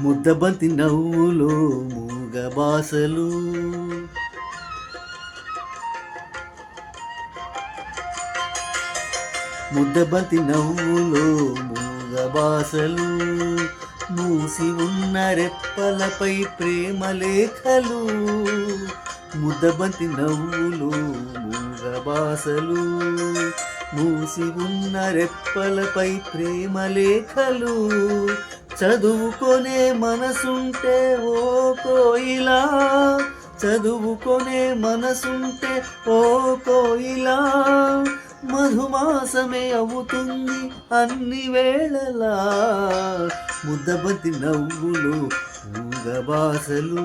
ముద్దబంతి నవ్వులో మూగబాసలు. ముద్దబంతి నవ్వులో మూగబాసలు. మూసి ఉన్న రెప్పలపై ప్రేమ లేఖలు. ముద్దబంతి నవ్వులు మూగ బాసలు మూసి ఉన్న రెప్పలపై ప్రేమ లేఖలు. చదువుకొనే మనసుంటే ఓ కోయిలా. చదువుకొనే మనసుంటే ఓ కోయిలా. మధుమాసమే అవుతుంది అన్ని వేళలా. ముద్దబతి నవ్వులు మూగబాసలు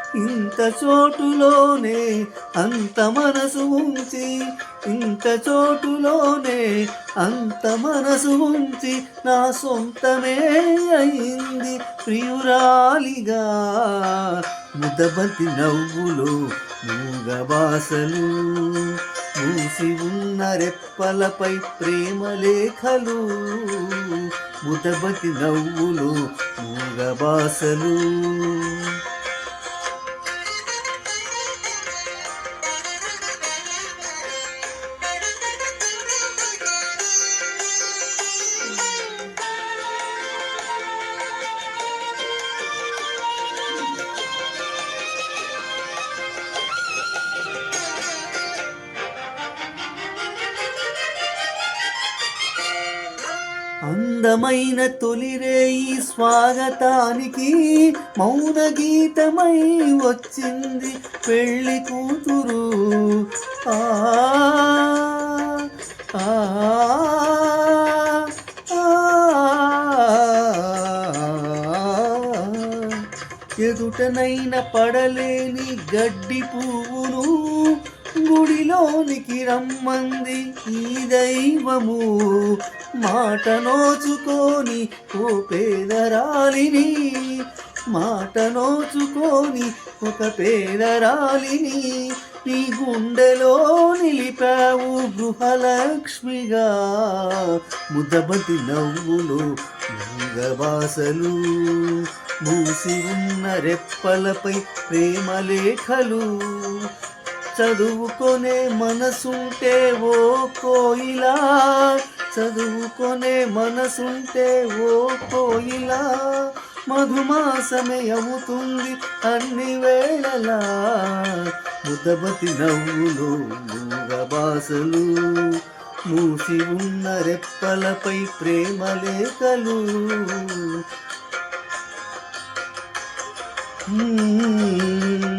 ఇంత చోటులోనే అంత మనసు ఉంచి ఇంత చోటులోనే అంత మనసు ఉంచి నా సొంతమే అయింది ప్రియురాలిగా. ముదబంతి నవ్వులు మూగవాసలు మూసి ఉన్న రెప్పలపై ప్రేమ లేఖలు ముదబతి నవ్వులు మూగబాసలు అందమైన తొలిరేయి స్వాగతానికి మౌన గీతమై వచ్చింది పెళ్ళి కూతురు ఆ ఆ, ఆ. ఎదుటనైన పడలేని గడ్డి పువ్వును గుడిలోనికి రమ్మంది ఈ దైవము. మాట నోచుకొని ఓ పేదరాలిని. మాట నోచుకొని ఒక పేదరాలిని. నీ గుండెలో నిలిపావు గృహలక్ష్మిగా. ముద్దబంతి నవ్వులు మూగబాసలు మూసి ఉన్న రెప్పలపై ప్రేమలేఖలు. చదువుకొనే మనసుంటే ఓ కోయిలా. చదువుకొనే మనసుంటే ఓ కోయిలా. మధుమాసమే అవుతుంది అన్ని వేళలా. ముదబతి నవ్వులు మూగబాసలు మూసి ఉన్న రెప్పలపై ప్రేమ లేఖలు. -hmm.